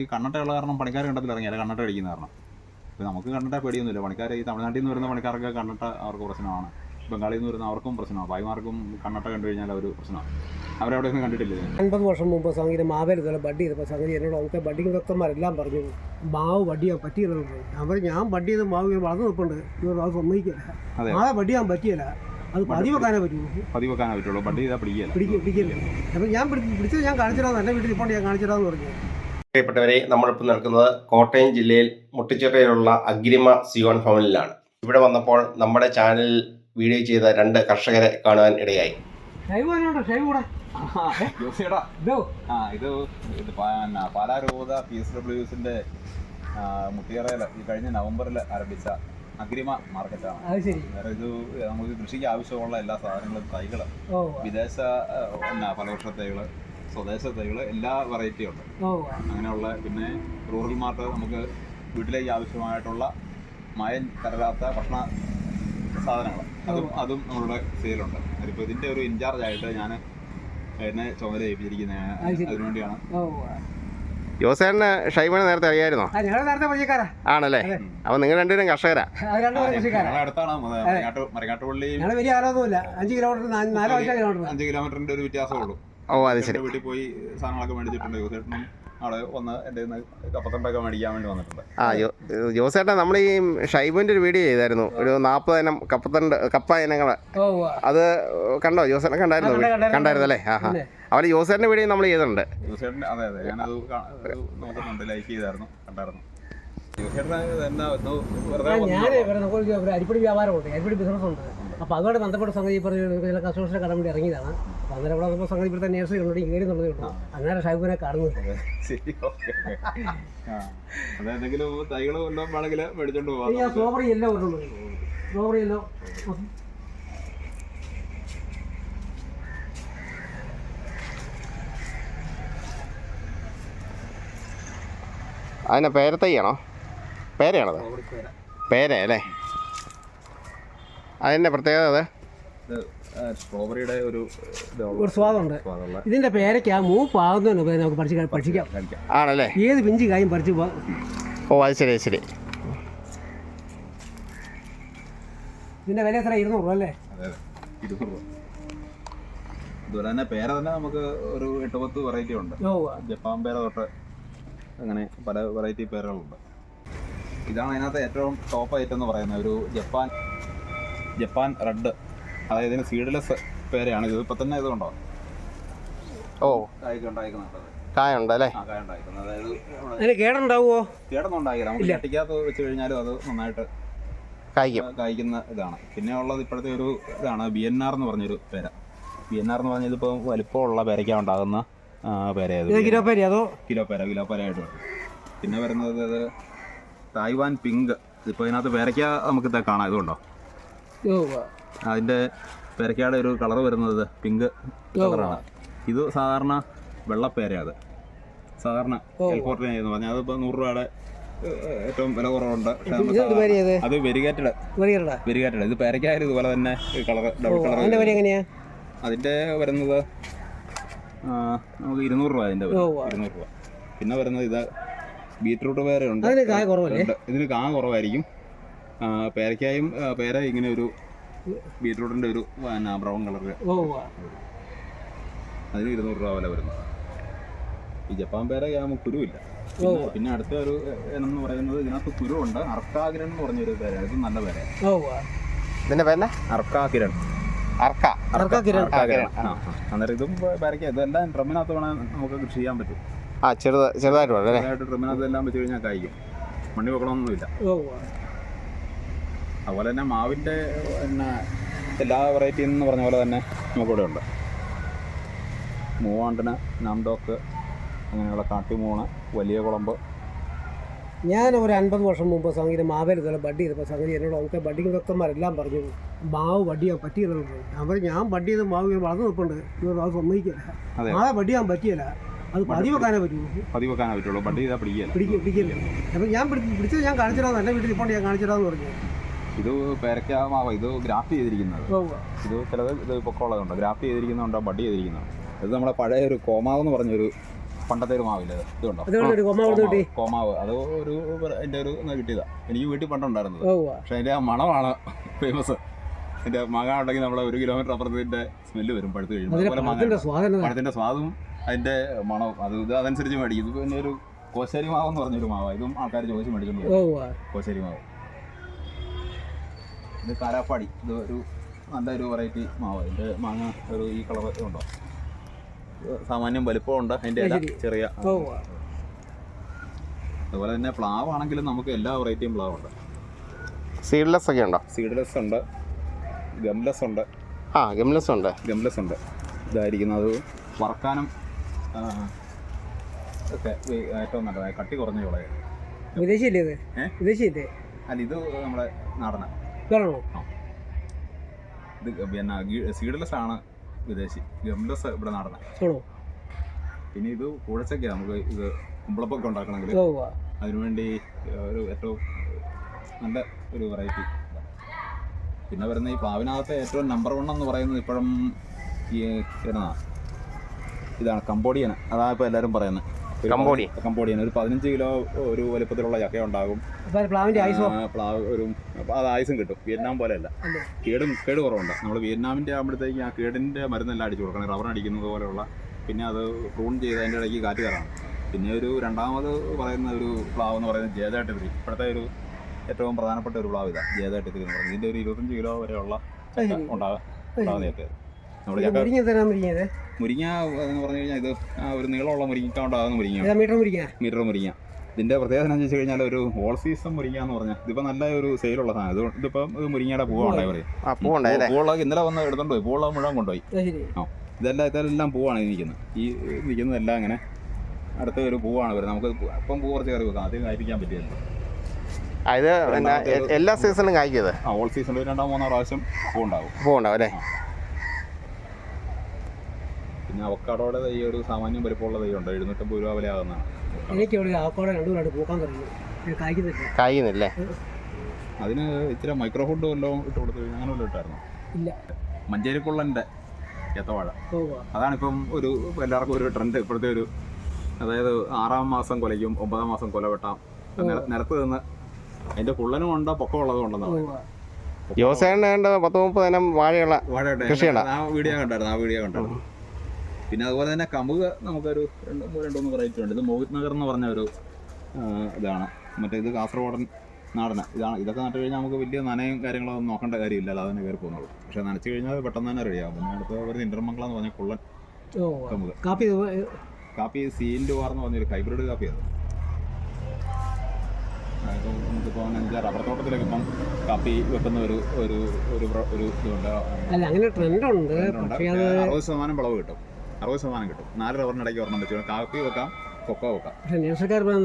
ഈ കണ്ണട്ടയുള്ള കാരണം പണിക്കാർ കണ്ടത്തിൽ ഇറങ്ങിയാൽ കണ്ണട്ട അടിക്കുന്ന കാരണം. ഇപ്പം നമുക്ക് കണ്ണട്ട പേടിയൊന്നുമില്ല. പണിക്കാർ ഈ തമിഴ്നാട്ടിൽ നിന്ന് വരുന്ന പണിക്കാർക്ക് കണ്ണട്ട അവർക്ക് പ്രശ്നമാണ്. ബംഗാളിൽ നിന്ന് വരുന്ന അവർക്കും പ്രശ്നമാണ്. ഭായിമാർക്കും കണ്ണട്ട കണ്ടു കഴിഞ്ഞാൽ ഒരു പ്രശ്നമാണ്. അവരവിടെ ഒന്നും കണ്ടിട്ടില്ല. അൻപത് വർഷം മുമ്പ് സംഗീതം മാവേൽ ബഡ്ഡി ബഡ് ചെയ്തപ്പോൾ സംഗീതം എന്നോട് അവിടുത്തെ ബഡ്ഡി ഡോക്ടർമാരെല്ലാം പറഞ്ഞു മാവ് ബഡ് ചെയ്യാൻ പറ്റിയല്ലോ അവർ ഞാൻ ബഡ് ചെയ്ത് മാവ് ഇങ്ങനെ വളർന്നു നിൽപ്പുണ്ട്. ഇവർ അത് സമ്മതിക്കില്ല. മാവ ബഡ്ഡിയാൻ പറ്റിയല്ല. അത് പതി വെക്കാനേ പറ്റൂ. പതിവ് വെക്കാനേ പറ്റുള്ളൂ. ബഡ് ചെയ്താൽ പിടിക്കില്ല പിടിക്കില്ല അപ്പം ഞാൻ പിടി- പിടിച്ചത് ഞാൻ കാണിച്ചിടാന്ന് എന്റെ വീട്ടിൽ ഇപ്പോൾ ഞാൻ കാണിച്ചിടാന്ന് പറഞ്ഞു. പ്രിയപ്പെട്ടവരെ നമ്മളിപ്പോൾ നിൽക്കുന്നത് കോട്ടയം ജില്ലയിൽ മുട്ടിച്ചിറയിലുള്ള അഗ്രിമ സിയോൺ ഭവനിലാണ് ഇവിടെ വന്നപ്പോൾ നമ്മുടെ ചാനലിൽ വീഡിയോ ചെയ്ത രണ്ട് കർഷകരെ കാണുവാൻ ഇടയായി. ഇതോ? ആ ഇത് പാലാരൂപത പി എസ് ഡബ്ല്യു എസിന്റെ മുട്ടിയറയിൽ ഈ കഴിഞ്ഞ നവംബറിൽ ആരംഭിച്ച അഗ്രിമ മാർക്കറ്റാണ്. അത് ശരി. വേറെ ഇത് നമുക്ക് കൃഷിക്ക് ആവശ്യമുള്ള എല്ലാ സാധനങ്ങളും തൈകൾ ഓ വിദേശ ഫലവൃക്ഷ തൈകൾ സ്വദേശ തൈകൾ എല്ലാ വെറൈറ്റിയും ഉണ്ട്. അങ്ങനെയുള്ള പിന്നെ റൂറൽ മാർട്ട് നമുക്ക് വീട്ടിലേക്ക് ആവശ്യമായിട്ടുള്ള മയം കരരാത്ത ഭക്ഷണ സാധനങ്ങൾ അതും അതും നമ്മളുടെ സെയിലുണ്ട് അതിപ്പോൾ ഇതിന്റെ ഒരു ഇൻചാർജ് ആയിട്ട് ഞാൻ എന്നെ ചുമതല ഏൽപ്പിച്ചിരിക്കുന്ന. അതിനുവേണ്ടിയാണ് ജോസേട്ടന് ഷൈമനെ നേരത്തെ അറിയായിരുന്നോ? ആണല്ലേ? അപ്പൊ നിങ്ങൾ രണ്ടുപേരും കർഷകരാ? അടുത്താണ്. മരങ്ങാട്ട് മരങ്ങാട്ടുപള്ളി വലിയ അഞ്ച് കിലോമീറ്റർ അഞ്ചോ കിലോമീറ്ററിന്റെ ഒരു വ്യത്യാസമേ ഉള്ളൂ. ഓ അത് ശരി. വീട്ടിൽ പോയി സാധനങ്ങളൊക്കെ മേടിച്ചിട്ടുണ്ട്. യൂസേട്ടനും അവിടെ വന്ന് എന്റെ കപ്പത്തണ്ടൊക്കെ മേടിക്കാൻ വേണ്ടി വന്നിട്ടുണ്ട്. ആ ജോസേട്ടാ ജോസേട്ടൻ നമ്മൾ ഈ ഷൈബുന്റെ ഒരു വീഡിയോ ചെയ്തായിരുന്നു. ഒരു നാൽപ്പത് ഇനം കപ്പത്തണ്ട് കപ്പ ഇനങ്ങൾ അത് കണ്ടോ? ജോസേട്ടൻ കണ്ടായിരുന്നു? കണ്ടായിരുന്നു. അല്ലേ ആ ആ. അവർ ജോസേട്ടന്റെ വീഡിയോ നമ്മൾ ചെയ്തിട്ടുണ്ട്. ജോസേട്ടൻ അതെ അതെ. ഞാനത് നോക്കുന്നുണ്ട് ലൈക്ക് ചെയ്തായിരുന്നു. കണ്ടായിരുന്നു. ഞാൻ അരിപ്പൊടി വ്യാപാരമുണ്ട്. അരിപ്പടി ബിസിനസ് ഉണ്ട്. അപ്പോൾ അതുമായിട്ട് ബന്ധപ്പെട്ട സംഗതി ഈ പറഞ്ഞ ചില കസ്റ്റമേഴ്സിനെ കാണാൻ വേണ്ടി ഇറങ്ങിയതാണ്. അപ്പോൾ അന്നേരം ഇവിടെ വന്നപ്പോൾ സംഗതി ഇവിടുത്തെ നേഴ്സ് കണ്ടു. കയറി എന്നുള്ളത് കിട്ടും അങ്ങനെ ഷൈബിനെ കാണുന്നത് ശരി ഓക്കെ. ആ. അതെന്തെങ്കിലും തൈകൾ വല്ലതും വേണമെങ്കിൽ മേടിച്ചോണ്ട് പോവാം ഈ ആ സ്ട്രോബറി എല്ലാം ഒരെണ്ണം സ്ട്രോബറി എല്ലാം അതിനെ പേരത്തയ്യാണോ? പേരയാണത്? പേര അല്ലേ? അതിന്റെ പ്രത്യേകത അതെ? സ്ട്രോബെറിയുടെ ഒരു ഒരു സ്വാദുണ്ട്. ഇതിന്റെ പേരയ്ക്ക് ആ മൂപ്പാകുന്നതിന് മുമ്പേ നമുക്ക് പഠിച്ച് പഠിക്കാം. ആണല്ലേ? ഏത് പിഞ്ചി കായും പറിച്ചു പോ ഓ അത് ശരി ശരി. ഇതിന്റെ വില എത്ര? ഇരുന്നൂറ് രൂപ അല്ലേ? ഇരുന്നൂറ് രൂപ. അതുപോലെ തന്നെ പേര തന്നെ നമുക്ക് ഒരു എട്ട് പത്ത് വെറൈറ്റി ഉണ്ട്. ജപ്പാൻ പേര തൊട്ട് അങ്ങനെ പല വെറൈറ്റി പേരകളുണ്ട്. ഇതാണ് അതിനകത്ത് ഏറ്റവും ടോപ്പ് ഐറ്റം എന്ന് പറയുന്നത് ഒരു ജപ്പാൻ ജപ്പാൻ റെഡ്. അതായത് ഇതിന് സീഡ്ലെസ് പേരയാണ്. ഇത് ഇപ്പം തന്നെ ഇതുണ്ടോ? ഓ. കായ്ക്ക് ഉണ്ടായിരിക്കുന്നുണ്ട് കായുണ്ട് അല്ലേ അതിന് കേടുണ്ടാവുമോ കേടൊന്നും നമുക്ക് ചട്ടിക്കകത്ത് വെച്ച് കഴിഞ്ഞാലും അത് നന്നായിട്ട് കായ്ക്കും. കായ്ക്കുന്ന ഇതാണ്. പിന്നെ ഉള്ളത് ഇപ്പോഴത്തെ ഒരു ഇതാണ് ബി എൻ ആർ എന്ന് പറഞ്ഞൊരു പേര. ബി എൻ ആർ എന്ന് പറഞ്ഞത് ഇപ്പൊ വലിപ്പമുള്ള പേരയ്ക്ക ഉണ്ടാകുന്ന ഇത് കിലോ പേര. അതോ കിലോ പേര കിലോ പേരയായിട്ട് വരും. പിന്നെ വരുന്നത് തായ്വാൻ പിങ്ക് ഇപ്പോൾ ഇതിനകത്ത് പേരയ്ക്ക നമുക്ക് ഇത് കാണാം. ഇതുണ്ടോ? അതിന്റെ പേരയ്ക്കയുടെ ഒരു കളർ വരുന്നത് പിങ്ക് കളറാണ്. ഇത് സാധാരണ വെള്ളപ്പേരയാണ് അത്. സാധാരണ എന്ന് പറഞ്ഞാൽ അതിപ്പോൾ നൂറ് രൂപയുടെ ഏറ്റവും വില കുറവുണ്ട്. അത് വെരികാറ്റഡ് വെരിഗേറ്റഡ്? ഇത് പേരക്കായാലും ഇതുപോലെ തന്നെ കളർ ഡബിൾ കളർ അതിന്റെ വരുന്നത്. നമുക്ക് ഇരുന്നൂറ് രൂപ അതിന്റെ ഇരുന്നൂറ് രൂപ. പിന്നെ വരുന്നത് ഇത് ബീറ്റ്റൂട്ട് ഉണ്ട്. ഇതിന് കാ കുറവായിരിക്കും. പേരയ്ക്കായും ആ, പേര ഇങ്ങനെ ഒരു ബീട്രൂട്ടിന്റെ ഒരു ബ്രൗൺ കളറിൽ ഓ അതിന് ഇരുന്നൂറ് രൂപ വില വരുന്നു. ഈ ജപ്പാൻ പേര കുരുവില്ല. പിന്നെ- പിന്നെ അടുത്ത ഒരു എന്ന് പറയുന്നത് ഇതിനകത്ത് കുരുവുണ്ട്. അർക്കാകിരൺ എന്ന് പറഞ്ഞൊരു പേര. ഇത് നല്ല പേരയാണ്. ഇതിന്റെ പേര് അർക്കാകിരൺ. അർക്ക. അന്നേരം ഇതും പേരയ്ക്ക. ഇതെല്ലാം ഡ്രമ്മിനകത്ത് വേണം നമുക്ക് കൃഷി ചെയ്യാൻ പറ്റും. ആ ചെറുതായിട്ട് ചെറുതായിട്ട് ഡ്രമ്മിനകത്ത് എല്ലാം വെച്ച് കഴിഞ്ഞാൽ കായ്ക്കും. മണ്ണി വെക്കണമൊന്നുമില്ല അതുപോലെ തന്നെ മാവിന്റെ പിന്നെ എല്ലാ വെറൈറ്റി എന്ന് പറഞ്ഞ പോലെ തന്നെ നമുക്കിവിടെ ഉണ്ട്. മൂവാണ്ടിന് നാംഡോക്ക് അങ്ങനെയുള്ള കാട്ടിമൂണ് വലിയ കുളമ്പ്. ഞാൻ ഒരു അൻപത് വർഷം മുമ്പ് സംഗീതം മാവേൽ ഇതുപോലെ ബഡ് ചെയ്തപ്പോൾ സംഗീതം എന്നോട് അവിടുത്തെ ബഡിങ് ഡോക്ടർമാരെല്ലാം പറഞ്ഞു മാവ് ബഡ് ചെയ്യാൻ പറ്റിയല്ലോ അവർ ഞാൻ ബഡ് ചെയ്ത് മാവ് ഇങ്ങനെ വളർന്നു നിൽപ്പുണ്ട് ഇവർ അത് സമ്മതിക്കില്ല. മാവ് മാവെ പറ്റിയില്ല. അത് പതിവെക്കാനേ വെക്കാനേ പറ്റൂ. പതിവ് വെക്കാനേ പറ്റുള്ളൂ. ബഡ് ചെയ്താൽ പിടിക്കില്ല. പിടിക്കുക പിടിക്കില്ല. അപ്പം ഞാൻ പിടി- പിടിച്ചത് ഞാൻ കാണിച്ചിടാന്ന് എന്റെ വീട്ടിൽ ഇപ്പോൾ ഞാൻ കാണിച്ചിടാന്ന് പറഞ്ഞു. ഇത് പേരക്ക മാവ് ഇത് ഗ്രാഫ് ചെയ്തിരിക്കുന്നത്. ഇത് ചിലത് ഇത് പൊക്കമുള്ളതുണ്ട്. ഗ്രാഫ്റ്റ് ചെയ്തിരിക്കുന്നുണ്ട് ബഡ് ചെയ്തിരിക്കുന്നുണ്ട് ഇത് നമ്മുടെ പഴയ ഒരു കോമാവ് എന്ന് പറഞ്ഞൊരു പണ്ടത്തെ ഒരു മാവില്ല? ഇത് ഇതുണ്ടോ കോമാവ് അത് ഒരു എന്റെ ഒരു കിട്ടിയതാ. എനിക്ക് വീട്ടിൽ പണ്ടുണ്ടായിരുന്നത്. പക്ഷെ അതിന്റെ ആ മണമാണ് ഫേമസ്. അതിന്റെ മക ഉണ്ടെങ്കിൽ നമ്മളെ ഒരു കിലോമീറ്റർ അപ്പുറത്തിന്റെ സ്മെല്ല് വരും പഴുത്ത് കഴിയുമ്പോൾ. അതിന്റെ പഴത്തിന്റെ പഴത്തിന്റെ സ്വാദും അതിന്റെ മണവും. അത് ഇത് അതനുസരിച്ച് മേടിക്കും. ഇത് പിന്നെ ഒരു കോശേരി മാവ് എന്ന് പറഞ്ഞൊരു മാവ. ഇതും ആൾക്കാർ ചോദിച്ച് ഓ കോശേരി മാവ്. ഇത് കാരാപ്പാടി. ഇത് ഒരു നല്ലൊരു വെറൈറ്റി മാവ്. അതിന്റെ മാങ്ങ ഒരു ഈ കളർ ഉണ്ടോ? ഇത് സാമാന്യം വലിപ്പമുണ്ട്. അതിന്റെ ഇല ചെറിയ. അതുപോലെ തന്നെ പ്ലാവ് ആണെങ്കിലും നമുക്ക് എല്ലാ വെറൈറ്റിയും പ്ലാവ് ഉണ്ട് സീഡ്ലെസ് ഒക്കെ ഉണ്ടോ? സീഡ്ലെസ് ഉണ്ട്. ഗംലെസ് ഉണ്ട്. ആ ഗംലെസ് ഉണ്ട്. ഗംലെസ് ഉണ്ട്. ഇതായിരിക്കുന്നത് വറക്കാനും ഒക്കെ ഏറ്റവും നല്ലതായി കട്ടി കുറഞ്ഞ വിളയാണ് വിദേശിയല്ലേ അല്ല ഇത് നമ്മുടെ നാടന ഇത് പിന്നെ സീഡ്ലെസ് ആണ് വിദേശി. ഗംലെസ് ഇവിടെ നാടന. പിന്നെ ഇത് നമുക്ക് ഇത് കുമ്പളപ്പൊക്കെ ഉണ്ടാക്കണമെങ്കിൽ. അതിനുവേണ്ടി ഒരു ഏറ്റവും നല്ല ഒരു വെറൈറ്റി പിന്നെ വരുന്ന ഈ പാവിനകത്തെ ഏറ്റവും നമ്പർ വൺ എന്ന് പറയുന്നത് ഇപ്പോഴും ഈ എന്നാ? ഇതാണ് കമ്പോഡിയൻ അതാ ഇപ്പോൾ എല്ലാവരും പറയുന്നത്. പതി- കമ്പോഡിയൻ ഒരു പതിനഞ്ച് കിലോ ഒരു വലിപ്പത്തിലുള്ള ചക്ക ഉണ്ടാകും പ്ലാവ് ഒരു അപ്പോൾ അത് ആയുസും കിട്ടും. വിയറ്റ്നാം പോലെ അല്ല? കേടും കേട് കുറവുണ്ട്. നമ്മൾ വിയറ്റ്നാമിന്റെ ആകുമ്പോഴത്തേക്ക് ആ കേടിന്റെ മരുന്നെല്ലാം അടിച്ചു കൊടുക്കണം. റബ്ബർ അടിക്കുന്നത് പോലെയുള്ള. പിന്നെ അത് പ്രൂൺ ചെയ്ത് അതിന്റെ ഇടയ്ക്ക് കാറ്റ് കയറാണ് പിന്നെ ഒരു രണ്ടാമത് പറയുന്ന ഒരു പ്ലാവ് എന്ന് പറയുന്നത് ജേതാട്ടിത്തിരി. ഇപ്പോഴത്തെ ഒരു ഏറ്റവും പ്രധാനപ്പെട്ട ഒരു പ്ലാവ് ഇതാണ് ജേതാട്ടിത്തിരി എന്ന് പറയുന്നത്. ഇതിന്റെ ഒരു ഇരുപത്തഞ്ച് കിലോ വരെയുള്ള. ഉണ്ടാകാം ഉണ്ടാകുന്ന മുരിങ്ങ തരാൻ മുരിങ്ങ മുരിങ്ങ എന്ന് പറഞ്ഞു കഴിഞ്ഞാൽ ഇത് ഒരു നീളമുള്ള മുരിങ്ങ ഉണ്ടാകുന്ന മുരിങ്ങ മീറ്റർ മുരിങ്ങ. മീറ്റർ മുരിങ്ങ. ഇതിന്റെ പ്രത്യേകത എന്ന് വെച്ച് കഴിഞ്ഞാൽ ഒരു ഓൾ സീസൺ മുരിങ്ങ എന്ന് പറഞ്ഞാൽ ഇതിപ്പോ നല്ല ഒരു സെയിലുള്ള സാധനം. ഇത് ഇതിപ്പം മുരിങ്ങയുടെ പൂവാണ് പറയും പൂവുള്ള ഇന്നലെ വന്ന് എടുത്തോണ്ട് പോയി. പൂവുള്ള മുഴുവൻ കൊണ്ടുപോയി. ഇതെല്ലാം ഇതെല്ലാം പൂവാണ് ഇരിക്കുന്നത് നിൽക്കുന്നത്. ഈ നിൽക്കുന്നതെല്ലാം അങ്ങനെ അടുത്ത ഒരു പൂവാണ് വരുന്നത് നമുക്ക് അപ്പം പൂ കുറച്ച് കയറി വെക്കാം. ആദ്യം കായ്പ്പിക്കാൻ പറ്റിയത് ആ, ഇത് എല്ലാ സീസണിലും കായ്ക്കുന്നത് ആ ഓൾ സീസണിൽ രണ്ടോ മൂന്നോ പ്രാവശ്യം പൂ ഉണ്ടാവും പൂവുണ്ടാവും അല്ലേ? അവക്കാടോടെ തൈ ഒരു സാമാന്യം വലിപ്പമുള്ള തൈ ഉണ്ട് എഴുന്നൂറ്റമ്പത് രൂപ വില ആകുന്നതാണ് എനിക്ക് ഇവിടെ ആക്കോടെ രണ്ടു രണ്ട് പൂക്കാൻ തുടങ്ങി. ഞാൻ കായ്ക്കുന്നില്ല. കായ്ക്കുന്നില്ലേ? അതിന് ഇച്ചിരി മൈക്രോ ഫുഡ് വല്ലതും ഇട്ട് കൊടുത്തു അങ്ങനെ വല്ലതും ഇട്ടായിരുന്നു? ഇല്ല. മഞ്ചേരിക്കുള്ളന്റെ ഏത്തവാഴ. അതാണിപ്പം ഒരു എല്ലാവർക്കും ഒരു ട്രെൻഡ് ഇപ്പോഴത്തെ ഒരു അതായത് ആറാം മാസം കൊലയ്ക്കും ഒമ്പതാം മാസം കൊല വെട്ടാം. നിര- നിരത്ത് നിന്ന് അതിന്റെ കുള്ളനും ഉണ്ട്? പൊക്കമുള്ളതും ഉള്ളതും ഉണ്ടെന്നാണ് ജോസേണ്ട പത്ത് മുപ്പത് ഇനം വാഴയുള്ള വാഴ കൃഷിയുണ്ടോ? ആ വീഡിയോ കണ്ടായിരുന്നു. ആ വീഡിയോ കണ്ടായിരുന്നു. പിന്നെ അതുപോലെ തന്നെ കമുക് നമുക്കൊരു രണ്ട് രണ്ടോ മൂന്ന് വെറൈറ്റി ഉണ്ട്. ഇത് മോഹിത് നഗർ എന്ന് പറഞ്ഞ ഒരു ഇതാണ്. മറ്റേ ഇത് കാസർഗോഡൻ നാടന. ഇതാണ്. ഇതൊക്കെ നട്ട് കഴിഞ്ഞാൽ നമുക്ക് വലിയ നനയും കാര്യങ്ങളൊന്നും നോക്കേണ്ട കാര്യമില്ല. അല്ലാതെ തന്നെ കയറി പോകുന്നുള്ളൂ. പക്ഷേ നനച്ച് കഴിഞ്ഞാൽ പെട്ടെന്ന് തന്നെ റെഡിയാകും പിന്നെ അടുത്ത ഒരു ഇന്റർമംഗളം എന്ന് പറഞ്ഞ കൊള്ളൻ കമുക്. കാപ്പി കാപ്പി സീൻഡ് വാർ എന്ന് പറഞ്ഞൊരു ഹൈബ്രിഡ് കാപ്പി അത്. നമുക്കിപ്പോൾ അഞ്ചാറ് റബ്ബർ തോട്ടത്തിലൊക്കെ ഇപ്പം കാപ്പി വെക്കുന്ന ഒരു ഒരു ഒരു ഇതുണ്ട്. അറുപത് ശതമാനം വിളവ് കിട്ടും. അറുപത് ശതമാനം കിട്ടും. നാല് റബ്ബറിനിടയ്ക്ക് ഒരെണ്ണം വെച്ചു കാപ്പി വെക്കാം കൊക്കോ വെക്കാം. പക്ഷെ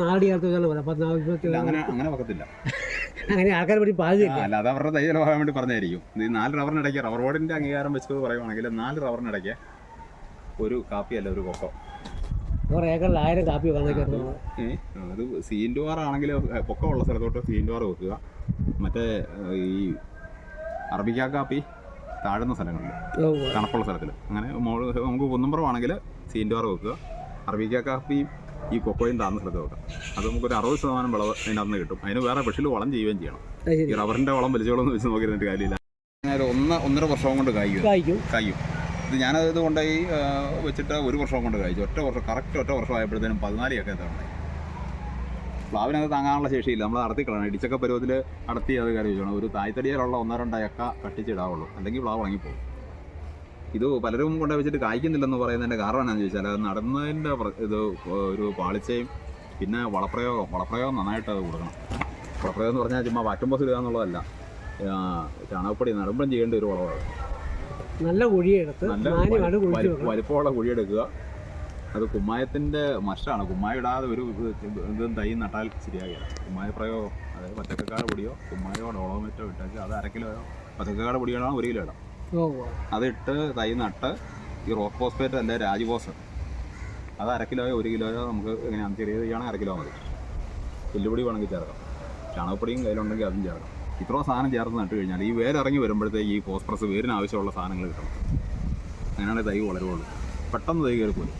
നാടി ചേർത്ത് അങ്ങനെ അങ്ങനെ വെക്കത്തില്ല. അങ്ങനെ ആൾക്കാർ പറ്റി പാകില്ല അല്ല അത് അവരുടെ തയ്യൽ പോകാൻ വേണ്ടി പറഞ്ഞായിരിക്കും. ഇത് നാല് റബ്ബറിനിടയ്ക്ക് റബ്ബർ ബോർഡിന്റെ അംഗീകാരം വെച്ചത് പറയുവാണെങ്കിൽ നാല് റബ്ബറിനിടയ്ക്ക് ഒരു കാപ്പി അല്ല ഒരു കൊക്കോ. ഏക്കറിൽ ആയിരം കാപ്പി അത് സീന്റുവാർ ആണെങ്കിൽ പൊക്കമുള്ള സ്ഥലത്തോട്ട് സീൻഡുവാർ വെക്കുക മറ്റേ ഈ അറബിക്ക കാപ്പി. താഴുന്ന സ്ഥലങ്ങളിൽ. തണുപ്പുള്ള സ്ഥലത്തിൽ അങ്ങനെ മോൾ നമുക്ക് കുന്നുംപുറമാണെങ്കിൽ സീന്റുവാർ വെക്കുക. അറബിക്ക കാപ്പി ഈ കൊക്കോയും താഴ്ന്ന സ്ഥലത്ത് വെക്കാം അത് നമുക്കൊരു അറുപത് ശതമാനം വിളവ് അതിനകത്ത് നിന്ന് കിട്ടും. അതിന് വേറെ പക്ഷിൽ വളം ചെയ്യുകയും ചെയ്യണം. ഈ റബ്ബറിന്റെ വളം വലിച്ചോളം വെച്ച് നോക്കിയിട്ട് കാര്യമില്ല. ഒരു ഒന്ന് ഒന്നര വർഷം കൊണ്ട് കായ്ക്കും കായ്ക്കും. ഇത് ഞാനത് കൊണ്ടുപോയി വെച്ചിട്ട് ഒരു വർഷം കൊണ്ട് കായ്ച്ചു. ഒറ്റ വർഷം കറക്റ്റ് ഒറ്റ വർഷം ആയപ്പോഴത്തേനും പതിനാല് ചക്ക ഉണ്ടായി അത് താങ്ങാനുള്ള ശേഷിയില്ല. നമ്മൾ നടത്തിക്കളാണ് ഇടിച്ചക്ക പരുവത്തിൽ നടത്തി അത് കയറി വെച്ചോണം ഒരു തായ്തടിയിലുള്ള ഒന്നോ രണ്ടോ ചക്ക കട്ടിച്ചിടാവുള്ളൂ. അല്ലെങ്കിൽ പ്ലാവ് ഉണങ്ങിപ്പോകും. ഇത് പലരും കൊണ്ട് വെച്ചിട്ട് കായ്ക്കുന്നില്ലെന്ന് പറയുന്നതിന്റെ കാരണം എന്താണെന്ന് ചോദിച്ചാൽ അത് നടന്നതിന്റെ ഇത് ഒരു പാളിച്ചയും പിന്നെ വളപ്രയോഗം. വളപ്രയോഗം നന്നായിട്ട് അത് കൊടുക്കണം. വളപ്രയോഗം എന്ന് പറഞ്ഞാൽ ചുമ്മാ വാറ്റുമ്പോൾ ഇടുക എന്നുള്ളതല്ല. ചാണകപ്പൊടി നടുമ്പം ചെയ്യേണ്ട ഒരു വളമാണ് നല്ല കുഴിയെടുത്ത് വലിപ്പമുള്ള കുഴിയെടുക്കുക. അത് കുമ്മായത്തിന്റെ മഷാണ്. കുമ്മായം ഇടാതെ ഒരു ഇത് തൈ നട്ടാൽ ശരിയാകില്ല. കുമ്മായ പ്രയോ അതായത് പച്ചക്കക്കാട് പൊടിയോ കുമ്മായോ ഡോളോമെറ്റോ ഇട്ടാൽ അത് അര കിലോ പച്ചക്കക്കാട് പൊടിയാണോ ഒരു കിലോ ഇടാം. അതിട്ട് തൈ നട്ട് ഈ റോക്ക് ഫോസ്ഫേറ്റ് അല്ലെ രാജ്ബോസ് അത് അര കിലോയോ ഒരു കിലോയോ നമുക്ക് എങ്ങനെയാണ് ചെറിയ തൈയാണെങ്കിൽ അര കിലോ മതി. പുല്ലുപൊടി വേണമെങ്കിൽ ചേർക്കാം. ചാണകപ്പൊടിയും കയ്യിലുണ്ടെങ്കിൽ അതും ചേർക്കാം. ഇത്രയും സാധനം ചേർത്ത് നട്ട് കഴിഞ്ഞാൽ ഈ വേരിറങ്ങി വരുമ്പോഴത്തേക്ക് ഈ ഫോസ്ഫറസ് വേരിന് ആവശ്യമുള്ള സാധനങ്ങൾ കിട്ടണം. അങ്ങനെയാണ് തൈ വളരുള്ളൂ. പെട്ടെന്ന് തൈ കയറി പോലും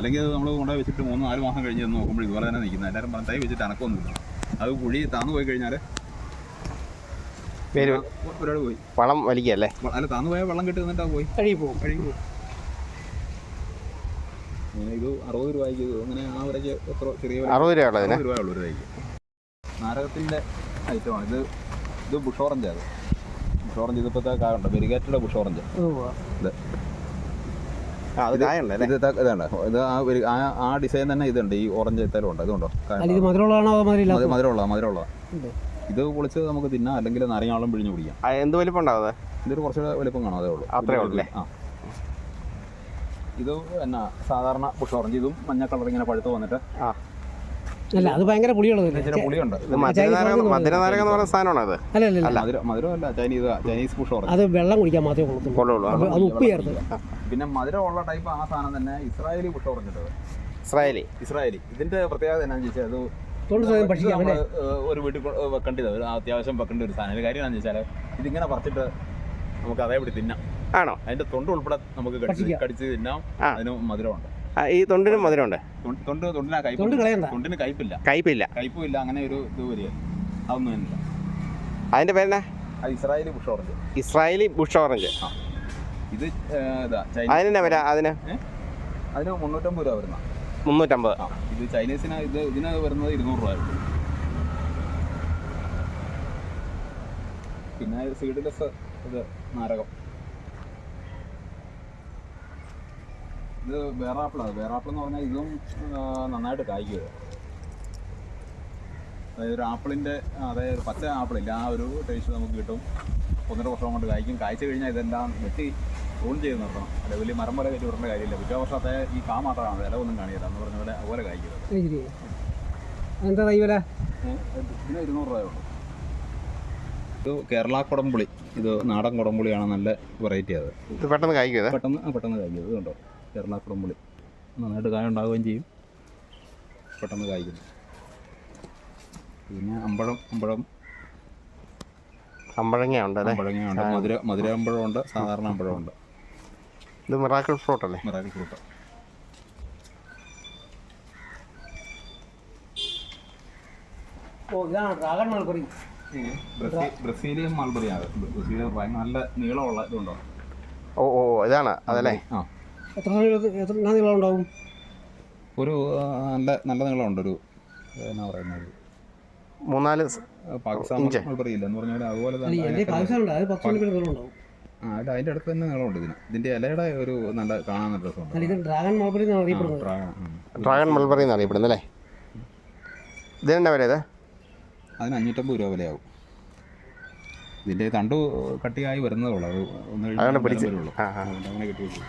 അല്ലെങ്കിൽ അത് നമ്മൾ കൊണ്ടുപോയി വെച്ചിട്ട് മൂന്ന് നാല് മാസം കഴിഞ്ഞ് ഒന്ന് നോക്കുമ്പോൾ ഇതുപോലെ തന്നെ നിൽക്കുന്നത് എല്ലാവരും പറഞ്ഞ തൈ വെച്ചിട്ട് അനക്കൊന്നുമില്ല. അത് കുഴി താന്നു പോയി കഴിഞ്ഞാൽ പേര്? ഒരാൾ പോയി. വളം വലിക്കല്ലേ അല്ല താന്നു പോയാൽ വെള്ളം കിട്ടി നിന്നിട്ടാ പോയി. കഴുകി പോകും കഴുകി പോകും. അങ്ങനെ ഇത് അറുപത് രൂപയ്ക്ക് ഇത് അങ്ങനെ ആ വരയ്ക്ക് എത്ര ചെറിയ അറുപത് രൂപ അറുപത് രൂപ ഉള്ളൂ ഒരു തൈക്ക്. നാരകത്തിന്റെ ഐറ്റമാണ്. ഇത് ഇത് ബുഷ് ഓറഞ്ച് അത്. ബുഷ് ഓറഞ്ച് ഇതിപ്പോഴത്തെ കാറുണ്ട് വെരിഗേറ്റഡ് ബുഷ് ഓറഞ്ച്. ഇത്. ഇത് ആ ഒരു ആ- ഡിസൈൻ തന്നെ ഇതുണ്ട്. ഈ ഓറഞ്ച് ഇത്തരം ഉണ്ട്. ഇതുണ്ടോ? അല്ല ഇത് മധുരമുള്ളതാണോ അതോ മധുരം ഇല്ലാത്ത മധുരമുള്ള മധുരമുള്ള. ഇത് പൊളിച്ച് നമുക്ക് തിന്നാം. അല്ലെങ്കിൽ നാരങ്ങാളം പിഴിഞ്ഞ് കുടിക്കാം. എന്ത് വലിപ്പം ഇതൊരു കുറച്ചുകൂടെ വലിപ്പം കാണാം. അതേ ഉള്ളൂ. അത്രേ ഉള്ളൂ? ആ. ഇത് എന്നാ സാധാരണ പുഷ് ഓറഞ്ച്. ഇതും മഞ്ഞ കളർ ഇങ്ങനെ പഴുത്ത് വന്നിട്ട് അല്ല അത് ഭയങ്കര പുളിയുള്ളത് പുളിയുണ്ട്. മധുരനാരകം എന്ന് പറയുന്ന സാധനമാണോ അത്? അല്ല അല്ല അല്ല. മധുരം മധുരമല്ല ചൈനീസ് ചൈനീസ് പുഷ് ഓറഞ്ച്. അത് വെള്ളം കുടിക്കാൻ മാത്രമേ കൊള്ളത്തുള്ളൂ. അത് ഉപ്പ് ചേർത്ത്. പിന്നെ മധുരമുള്ള ടൈപ്പ് ആ സാധനം തന്നെ Israeli bush orange Israeli. Israeli. ഇതിന്റെ പ്രത്യേകത എന്നാന്ന് ചോദിച്ചാൽ അത് ഒരു വീട്ടിൽ വെക്കേണ്ടത് ഒരു അത്യാവശ്യം വെക്കേണ്ട ഒരു സാധനം. കാര്യം എന്താണെന്ന് വെച്ചാൽ ഇതിങ്ങനെ പറിച്ചിട്ട് നമുക്ക് അതേപടി തിന്നാം. ആണോ? അതിന്റെ തൊണ്ട് ഉൾപ്പെടെ നമുക്ക് കടിച്ച്. തിന്നാം. ആ. അതിന് മധുരമുണ്ട്. ആ, ഈ തൊണ്ടിനും മധുരമുണ്ട്? തൊണ്ട് തൊണ്ട് തൊണ്ടിനാ കയ്പ് കളയണ്ട. തൊണ്ടിന് കയ്പില്ല കയ്പില്ല കയ്പും ഇല്ല അങ്ങനെ ഒരു ഇത് വരിക. അതൊന്നും അതിന്റെ പേരെന്നാ? Israeli bush orange Israeli bush orange ഏഹ്, ഇതാ അതിനെന്നാ വരാ അതിന്? അതിന് മുന്നൂറ്റമ്പത് രൂപ വരുന്ന. മുന്നൂറ്റമ്പത്. ഇത് ചൈനീസിന് ഇത് ഇതിന് വരുന്നത് ഇരുന്നൂറ് രൂപ പിന്നെ സീഡ്ലെസ് ഇത് നാരകം. ഇത് വേറാപ്പിളാണ് വേറാപ്പിൾ എന്ന് പറഞ്ഞാൽ ഇതും നന്നായിട്ട് കായ്ക്കുക അതായത് ഒരു ആപ്പിളിന്റെ അതായത് പച്ച ആപ്പിളില്ല ആ ഒരു ടേസ്റ്റ് നമുക്ക് കിട്ടും. ഒന്നര വർഷം കൊണ്ട് കായ്ക്കും. കായ്ച്ചു കഴിഞ്ഞാൽ ഇതെല്ലാം വെട്ടി പ്രൂൺ ചെയ്ത് നിർത്തണം. അല്ലെ വലിയ മരം വരെ കയറ്റി വിടേണ്ട കാര്യമില്ല. പിറ്റേ വർഷത്തെ ഈ കാ മാത്രമാണ്. ഇല ഒന്നും കാണിയില്ല എന്ന് പറഞ്ഞ പോലെ അതുപോലെ കായ്ക്കുക അത് ശരി എന്താ തൈ വില? ഇതിന് ഇരുന്നൂറ് രൂപയുള്ളൂ ഇത് കേരള കുടംപുളി. ഇത് നാടൻ കുടംപുളിയാണ് നല്ല വെറൈറ്റി അത്. ഇത് പെട്ടെന്ന് കഴിക്കും പെട്ടെന്ന് പെട്ടെന്ന് കായ്ക്കും. ഇത് കണ്ടോ? കേരള കുടംപുളി. നന്നായിട്ട് കായ ഉണ്ടാവുകയും ചെയ്യും. പെട്ടെന്ന് കായ്ക്കുന്നു പിന്നെ അമ്പഴം അമ്പഴം. അമ്പഴങ്ങ ഉണ്ട് മധുര മധുര അമ്പഴമുണ്ട്. സാധാരണ അമ്പഴമുണ്ട്. ഇത് മിറാക്കിൾ ഫ്രൂട്ട് അല്ലേ? Miracle fruit mulberry Brazilian Brazilian നല്ല നീളമുള്ള ഇതുണ്ടോ? ഓ ഓ ഇതാണ്. അതല്ലേ? എത്ര എത്ര നീളം ഉണ്ടാവും ഒരു നല്ല നല്ല നീളമുണ്ട് ഒരു എന്നാ പറയുന്നത്? മൂന്നാൽ പാകിസ്ഥാൻ. മൾബറി ഇല്ല? എന്ന് പറഞ്ഞാൽ പോലെ അതുപോലെ തന്നെ ആ അതിന്റെ അടുത്ത് തന്നെ നീളമുണ്ട് ഇതിന്. ഇതിന്റെ ഇലയുടെ ഒരു നല്ല കാണാൻ നല്ല രസമുണ്ട്. ഡ്രാഗൺ മൾബറി എന്നാണ് അറിയപ്പെടുന്നത്. പ്രായം, ഉം. ഡ്രാഗൺ മൾബറി എന്ന് അറിയപ്പെടുന്നത് അല്ലേ? ഇതിനെന്താ വില ഇത്? അതിന് അഞ്ഞൂറ്റമ്പത് രൂപ വിലയാവും. ഇതിന്റെ തണ്ടു കട്ടിയായി വരുന്നതേ ഉള്ളൂ. അത് ഒന്ന് അതുകൊണ്ട് വരുള്ളൂ. ആ ആ. അതുകൊണ്ട് അങ്ങനെ കെട്ടി വെച്ചു.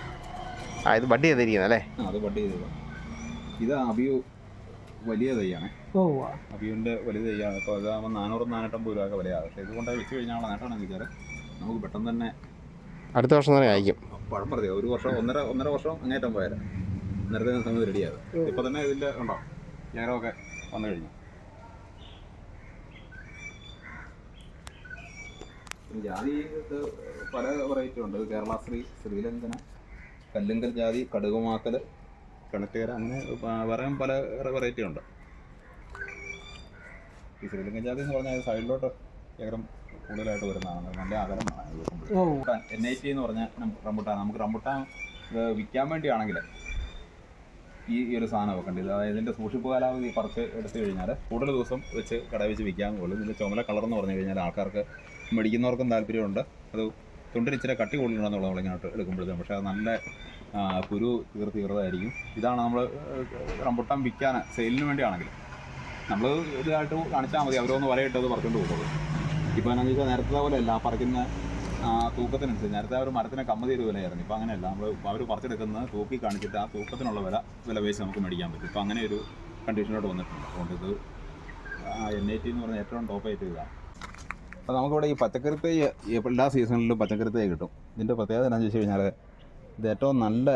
ആ ഇത് ബഡ് ചെയ്തിരിക്കുന്നത് അല്ലേ? ആ അത് ബഡ് ചെയ്തത് ഇത് അബിയു വലിയ തൈയാണ്. ഓ അബിയുവിന്റെ വലിയ തൈയാണ്. അപ്പോൾ അതാകുമ്പോൾ നാനൂറ് നാനൂറ്റമ്പത് രൂപ വിലയാണ് പക്ഷേ ഇത് കൊണ്ട് വെച്ച് കഴിഞ്ഞാൽ നേട്ടമാണെന്ന് വെച്ചാൽ നമുക്ക് പെട്ടെന്ന് തന്നെ അടുത്ത വർഷം തന്നെ അയക്കും പഴം പറയാം ഒരു വർഷം ഒന്നര ഒന്നര വർഷം അങ്ങേറ്റം പോയാൽ നേരത്തെ സംഗതി റെഡിയാകും ഇപ്പൊ തന്നെ ഇതിന്റെ ഉണ്ടോ? ഞാനൊക്കെ വന്നു കഴിഞ്ഞു. ജാതി പല വെറൈറ്റി ഉണ്ട്. കേരള ശ്രീ ശ്രീലങ്കന കല്ലുങ്കൽ ജാതി കടുകുമാക്കൽ കിണറ്റുകര അങ്ങനെ പറയാൻ പല വെറൈറ്റി ഉണ്ട്. ഈ ശ്രീലങ്കൻ ജാതി എന്ന് പറഞ്ഞാൽ സൈഡിലോട്ട് ഏകരം കൂടുതലായിട്ട് വരുന്നതാണ് നല്ല അകലം ഓ. എൻ ഐ ടി എന്ന് പറഞ്ഞ റംബുട്ടാൻ നമുക്ക് റംബുട്ടാൻ വിൽക്കാൻ വേണ്ടിയാണെങ്കിൽ ഈ ഈ ഒരു സാധനം വെക്കേണ്ടത് അതായത് ഇതിന്റെ സൂക്ഷിപ്പ് കാലാവധി പറിച്ച് എടുത്തു കഴിഞ്ഞാൽ കൂടുതൽ ദിവസം വെച്ച് കട വെച്ച് വിൽക്കാൻ കൊള്ളും ഇതിന്റെ ചുമല കളർ എന്ന് പറഞ്ഞു കഴിഞ്ഞാൽ ആൾക്കാർക്ക് മേടിക്കുന്നവർക്കും താല്പര്യമുണ്ട്. അത് തൊണ്ടിന് ഇച്ചിരി കട്ടി കൂടുതലുണ്ടെന്നുള്ളത് നമ്മളിങ്ങോട്ട് എടുക്കുമ്പോഴത്തേക്കും. പക്ഷേ അത് നല്ല കുരു തീർ തീർന്നതായിരിക്കും ഇതാണ് നമ്മൾ റംബുട്ടാൻ വിൽക്കാൻ സെയിലിന് വേണ്ടിയാണെങ്കിൽ നമ്മൾ ഇതായിട്ട് കാണിച്ചാൽ മതി. അവരൊന്ന് വലയിട്ടത് പറിച്ചുകൊണ്ട് പോകുന്നത് ഇപ്പോൾ എന്നാന്ന് നേരത്തെ പോലെ അല്ല പറിക്കുന്ന തൂക്കത്തിനനുസരിച്ച്. നേരത്തെ അവർ മരത്തിനെ കമ്മ ഒരു വിലയായിരുന്നു ഇപ്പോൾ അങ്ങനെയല്ല. നമ്മൾ അവർ പറിച്ചെടുക്കുന്നത് തൂക്കി കാണിച്ചിട്ട് ആ തൂക്കത്തിനുള്ള വില വില വെച്ച് നമുക്ക് മേടിക്കാൻ പറ്റും. ഇപ്പോൾ അങ്ങനെ ഒരു കണ്ടീഷനോട് വന്നിട്ടുണ്ട്. അതുകൊണ്ട് ഇത് എൻ ഐ ടി എന്ന് പറഞ്ഞ ഏറ്റവും ടോപ്പ് ആയിട്ട് ഇതാണ് അപ്പോൾ നമുക്കിവിടെ ഈ പച്ചക്കറി തൈ എല്ലാ സീസണിലും പച്ചക്കറി തൈ കിട്ടും. ഇതിന്റെ പ്രത്യേകത എന്താണെന്ന് വെച്ച് കഴിഞ്ഞാൽ ഇത് ഏറ്റവും നല്ല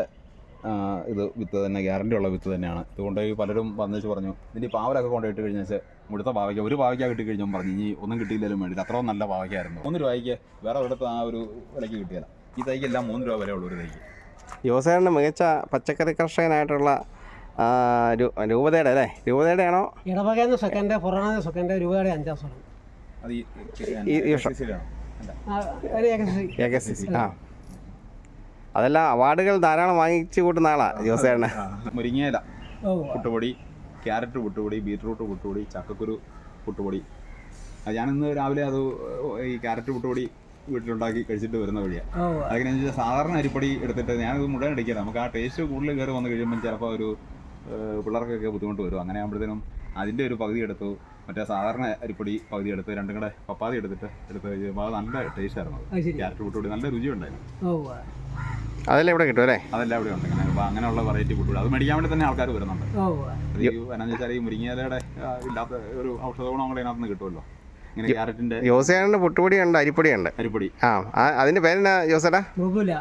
ഇത് വിത്ത് തന്നെ ഗ്യാരണ്ടി ഉള്ള വിത്ത് തന്നെയാണ്. ഇതുകൊണ്ട് പലരും വന്നിച്ച് പറഞ്ഞു ഇതിന്റെ പാവലൊക്കെ കൊണ്ടുപോയിട്ട് കഴിഞ്ഞാൽ മുഴുത്ത പാവയ്ക്ക ഒരു പാവയ്ക്ക കിട്ടി കഴിഞ്ഞാൽ പറഞ്ഞു ഇനി ഒന്നും കിട്ടിയില്ലെങ്കിലും വേണ്ടില്ല അത്രയും നല്ല പാവയ്ക്കായിരുന്നു മൂന്ന് രൂപയ്ക്ക് വേറെ ഒരിടത്ത് ആ ഒരു വിലയ്ക്ക് കിട്ടിയല്ല ഈ തൈക്കെല്ലാം മൂന്ന് രൂപ ഉള്ളൂ ഒരു തൈക്ക് യുവസേനയുടെ മികച്ച പച്ചക്കറി കർഷകനായിട്ടുള്ള രൂപതയുടെ അല്ലേ? രൂപതയുടെ ആണോ ഇടവകേന്ന് സെക്കൻഡ് പുറണ സെക്കൻഡ് രൂപയുടെ അഞ്ചാം സ്ഥലം അത് ഈ? ആ, അതെല്ലാം അവാർഡുകൾ ധാരാളം വാങ്ങിച്ചു കൂട്ടുന്ന ആളാ ജോസേട്ടന് മുരിങ്ങയില കുട്ടുപൊടി പുട്ടുപൊടി ക്യാരറ്റ് പുട്ടുപൊടി ബീറ്റ്റൂട്ട് പുട്ടുപൊടി ചക്കക്കുരു പുട്ടുപൊടി. അത് ഞാനിന്ന് രാവിലെ അത് ഈ ക്യാരറ്റ് പുട്ടുപൊടി വീട്ടിലുണ്ടാക്കി കഴിച്ചിട്ട് വരുന്ന വഴിയാണ് അതെങ്ങനെ വെച്ചാൽ സാധാരണ അരിപ്പൊടി എടുത്തിട്ട് ഞാനത് മുഴുവൻ അടിക്കില്ല നമുക്ക് ആ ടേസ്റ്റ് കൂടുതൽ കയറി വന്ന് കഴിയുമ്പോൾ ചിലപ്പോൾ ഒരു പിള്ളേർക്കൊക്കെ ബുദ്ധിമുട്ട് വരും. അങ്ങനെ ആകുമ്പോഴത്തേനും അതിന്റെ ഒരു പകുതി എടുത്തു മറ്റേ സാധാരണ അരിപ്പൊടി പകുതി എടുത്ത് രണ്ടും കൂടെ പപ്പാതി എടുത്തിട്ട് എടുത്ത് കഴിയുമ്പോൾ അത് നല്ല ടേസ്റ്റ് ആയിരുന്നു. ക്യാരറ്റ് പുട്ടുപൊടി നല്ല രുചിയുണ്ടായിരുന്നു. ഓ അതെല്ലാം ഇവിടെ കിട്ടും അല്ലേ? അതെല്ലാം ഇവിടെ ഉണ്ട്. അങ്ങനെ അപ്പോൾ അങ്ങനെയുള്ള വെറൈറ്റി പുട്ടുപൊടി അത് മേടിക്കാൻ വേണ്ടി തന്നെ ആൾക്കാർ വരുന്നുണ്ട്. ഈ എന്നാന്ന് വെച്ചാൽ ഈ മുരിങ്ങയിലയുടെ ഇല്ലാത്ത ഒരു ഔഷധ ഗുണം കൂടെ ഇതിനകത്ത് നിന്ന് കിട്ടുമല്ലോ. ഇങ്ങനെ ക്യാരറ്റിന്റെ ജോസേട്ടന്റെ പുട്ടുപൊടിയുണ്ട് അരിപ്പൊടിയുണ്ട്. അരിപ്പൊടി. ആ ആ, അതിന്റെ പേരെന്നാ ജോസേട്ടാ മൃദുല.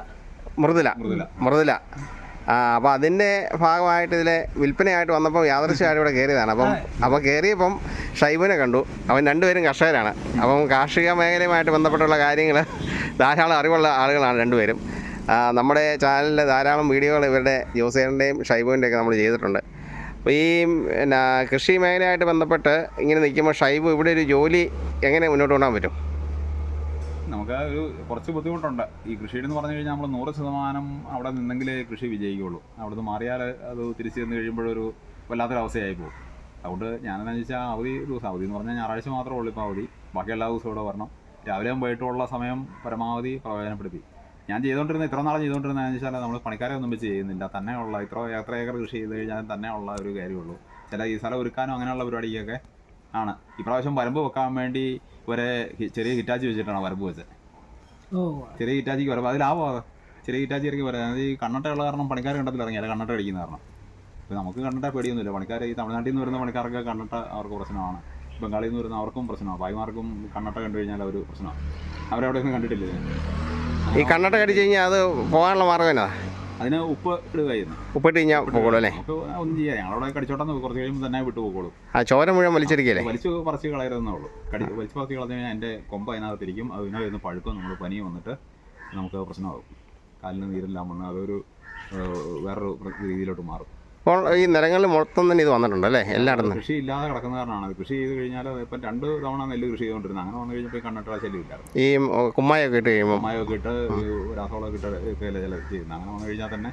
മൃദുല. മൃദുല. ആ അപ്പോൾ അതിന്റെ ഭാഗമായിട്ട് ഇതിലെ വിൽപ്പനയായിട്ട് വന്നപ്പോൾ യാദൃശ്യമായിട്ട് ഇവിടെ കയറിയതാണ് അപ്പം അപ്പോൾ കയറിയപ്പം ഷൈബിനെ കണ്ടു. അവൻ രണ്ടുപേരും കർഷകരാണ്. അപ്പം കാർഷിക മേഖലയുമായിട്ട് ബന്ധപ്പെട്ടുള്ള കാര്യങ്ങൾ ധാരാളം അറിവുള്ള ആളുകളാണ് രണ്ടുപേരും. നമ്മുടെ ചാനലിൽ ധാരാളം വീഡിയോകൾ ഇവരുടെ ജോസേറിന്റെയും ഷൈബുവിന്റെ ഒക്കെ നമ്മൾ ചെയ്തിട്ടുണ്ട്. അപ്പോൾ ഈ പിന്നെ കൃഷി മേഖലയായിട്ട് ബന്ധപ്പെട്ട് ഇങ്ങനെ നിൽക്കുമ്പോൾ ഷൈബു ഇവിടെ ഒരു ജോലി എങ്ങനെ മുന്നോട്ട് കൊണ്ടുപോകാൻ പറ്റും? നമുക്ക് ഒരു കുറച്ച് ബുദ്ധിമുട്ടുണ്ട്. ഈ കൃഷിയിൽ എന്ന് പറഞ്ഞു കഴിഞ്ഞാൽ നമ്മൾ നൂറ് ശതമാനം അവിടെ നിന്നെങ്കിലേ കൃഷി വിജയിക്കുള്ളൂ അവിടുന്ന് മാറിയാൽ അത് തിരിച്ചു ചെന്ന് കഴിയുമ്പോഴൊരു വല്ലാത്തൊരു അവസ്ഥയായി പോകും. അതുകൊണ്ട് ഞാനെന്നു വെച്ചാൽ അവധി ദിവസം അവധി എന്ന് പറഞ്ഞാൽ ഞായറാഴ്ച മാത്രമേ ഉള്ളൂ ഇപ്പോൾ അവധി. ബാക്കി എല്ലാ ദിവസവും ഇവിടെ വരണം. രാവിലെയും വൈകിട്ടുള്ള സമയം പരമാവധി പ്രയോജനപ്പെടുത്തി. ഞാൻ ചെയ്തുകൊണ്ടിരുന്ന ഇത്ര നാളെ ചെയ്തുകൊണ്ടിരുന്നതെന്ന് വെച്ചാൽ നമ്മൾ പണിക്കാരെ ഒന്നും വെച്ച് ചെയ്യുന്നില്ല. തന്നെ ഉള്ള ഇത്ര എത്ര ഏക്കർ കൃഷി ചെയ്ത് കഴിഞ്ഞാൽ തന്നെ ഉള്ള ഒരു കാര്യമുള്ളൂ. ചില ഈ സ്ഥലം ഒരുക്കാനും അങ്ങനെയുള്ള പരിപാടിക്കൊക്കെ ആണ്. ഇപ്രാവശ്യം വരമ്പ് വെക്കാൻ വേണ്ടി ഒരേ ചെറിയ ഹിറ്റാച്ചി വെച്ചിട്ടാണ് വരമ്പ് വെച്ചത്. ഓ. ചെറിയ ഹിറ്റാച്ചിക്ക് വരമ്പ്. അത് ലാഭമാണ് ചെറിയ ഹിറ്റാച്ചി ഇറക്കി വരാം. അത് ഈ കണ്ണട്ടയുള്ള കാരണം പണിക്കാർ കണ്ടത്തിൽ ഇറങ്ങിയാൽ കണ്ണട്ട അടിക്കുന്ന കാരണം. ഇപ്പോൾ നമുക്ക് കണ്ണട്ട പേടിയൊന്നുമില്ല. പണിക്കാർ ഈ തമിഴ്നാട്ടിൽ നിന്ന് വരുന്ന പണിക്കാർക്ക് കണ്ണട്ട അവർക്ക് പ്രശ്നമാണ്. ബംഗാളിൽ നിന്ന് വരുന്ന അവർക്കും പ്രശ്നമാണ്. ഭായിമാർക്കും കണ്ണട്ട കണ്ടു കഴിഞ്ഞാൽ ഒരു പ്രശ്നമാണ്. അവരവിടെ ഒന്നും കണ്ടിട്ടില്ല? ഈ കണ്ണട്ട കടിച്ചു കഴിഞ്ഞാൽ അത് പോകാനുള്ള മാർഗം എന്നാ? അതിന് ഉപ്പ് ഇടുക ചെയ്യുന്നു ഉപ്പിട്ട് കഴിഞ്ഞാൽ പോകുള്ളൂ അല്ലേ? ഒന്നും ചെയ്യാം. ഞങ്ങളവിടെ കടിച്ചോട്ടെന്ന് കുറച്ച് കഴിയുമ്പോൾ തന്നെ വിട്ടു പോകുള്ളൂ ആ ചോര മുഴുവൻ വലിച്ചെടുക്കല്ലേ വലിച്ചു പറിച്ച് കളയരുതെന്നേ ഉള്ളൂ. കടി വലിച്ചു പറിച്ച് കളഞ്ഞു കഴിഞ്ഞാൽ എന്റെ കൊമ്പ് അതിനകത്തിരിക്കും. അതിനെ വരുന്ന പഴുക്കും. നമ്മൾ പനി വന്നിട്ട് നമുക്ക് പ്രശ്നമാകും. കാലിന് നീരെല്ലാം വന്ന് അതൊരു വേറൊരു രീതിയിലോട്ട് മാറും. ഈ നിലങ്ങളിൽ മൊത്തം തന്നെ ഇത് വന്നിട്ടുണ്ട് അല്ലേ? എല്ലായിടത്തും കൃഷി ഇല്ലാതെ കിടക്കുന്ന കാരണമാണ്. കൃഷി ചെയ്ത് കഴിഞ്ഞാൽ ഇപ്പം രണ്ട് തവണ നെല്ല് കൃഷി ചെയ്തുകൊണ്ടിരുന്നത്. അങ്ങനെ വന്നു കഴിഞ്ഞപ്പോൾ കണ്ണിട്ട ശല്യമില്ലായിരുന്നു ഈ കുമ്മായൊക്കെ ഇട്ട് കഴിയുമ്പോൾ കുമ്മായൊക്കെ ഇട്ട് രാസവളമൊക്കെ ഇട്ട് ചില ചില ചെയ്യുന്നത്. അങ്ങനെ വന്നു കഴിഞ്ഞാൽ തന്നെ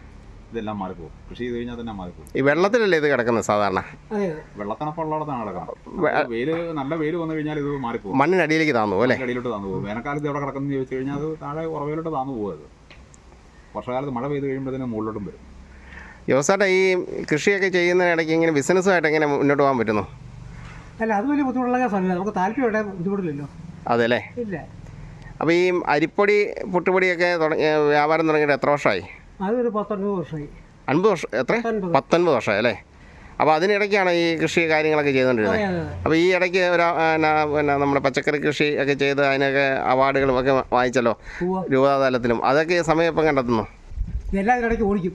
ഇതെല്ലാം മാറിപ്പോകും. കൃഷി ചെയ്ത് കഴിഞ്ഞാൽ തന്നെ മാറിപ്പോകും. ഈ വെള്ളത്തിലല്ലേ ഇത് കിടക്കുന്നത് സാധാരണ? അതെ. വെള്ളത്തണപ്പുള്ളിടത്താണ് കിടക്കുന്നത്. വെയിൽ നല്ല വെയിൽ വന്നു കഴിഞ്ഞാൽ ഇത് മാറിപ്പോകും. മണ്ണിനടിയിലേക്ക് താന്നു അല്ലേ? അടിയിലോട്ട് താന്നു പോകും വേനൽക്കാലത്ത് എവിടെ കിടക്കുന്നത് ചോദിച്ചു കഴിഞ്ഞാൽ അത് താഴെ ഉറവയിലോട്ട് താന്നു പോകും അത്. വർഷകാലത്ത് മഴ പെയ്ത് കഴിയുമ്പോഴത്തേനും മുകളിലോട്ടും വരും. ജോസാട്ട ഈ കൃഷിയൊക്കെ ചെയ്യുന്നതിനിടയ്ക്ക് ഇങ്ങനെ ബിസിനസ്സുമായിട്ട് എങ്ങനെ മുന്നോട്ട് പോകാൻ പറ്റുന്നു? അല്ല അത് വലിയ ബുദ്ധിമുട്ടുള്ള കേസല്ല നമുക്ക് താല്പര്യം ബുദ്ധിമുട്ടില്ലല്ലോ. അതെ അല്ലേ ഇല്ല. അപ്പോൾ ഈ അരിപ്പൊടി പുട്ടുപൊടിയൊക്കെ തുടങ്ങി വ്യാപാരം തുടങ്ങിയിട്ട് എത്ര വർഷമായി? അതൊരു പത്തൊൻപത് വർഷമായി. അൻപത് വർഷം എത്ര? പത്തൊൻപത്. വർഷമായി അല്ലേ? അപ്പോൾ അതിനിടയ്ക്കാണ് ഈ കൃഷി കാര്യങ്ങളൊക്കെ ചെയ്തുകൊണ്ടിരുന്നത് അപ്പോൾ ഈ ഇടയ്ക്ക് ഒരു പിന്നെ നമ്മുടെ പച്ചക്കറി കൃഷി ഒക്കെ ചെയ്ത് അതിനൊക്കെ അവാർഡുകളും ഒക്കെ വാങ്ങിച്ചല്ലോ രൂപതാതലത്തിലും അതൊക്കെ സമയം ഇപ്പം കണ്ടെത്തുന്നു? ഇതെല്ലാം ഇടയ്ക്ക് ഓടിക്കും.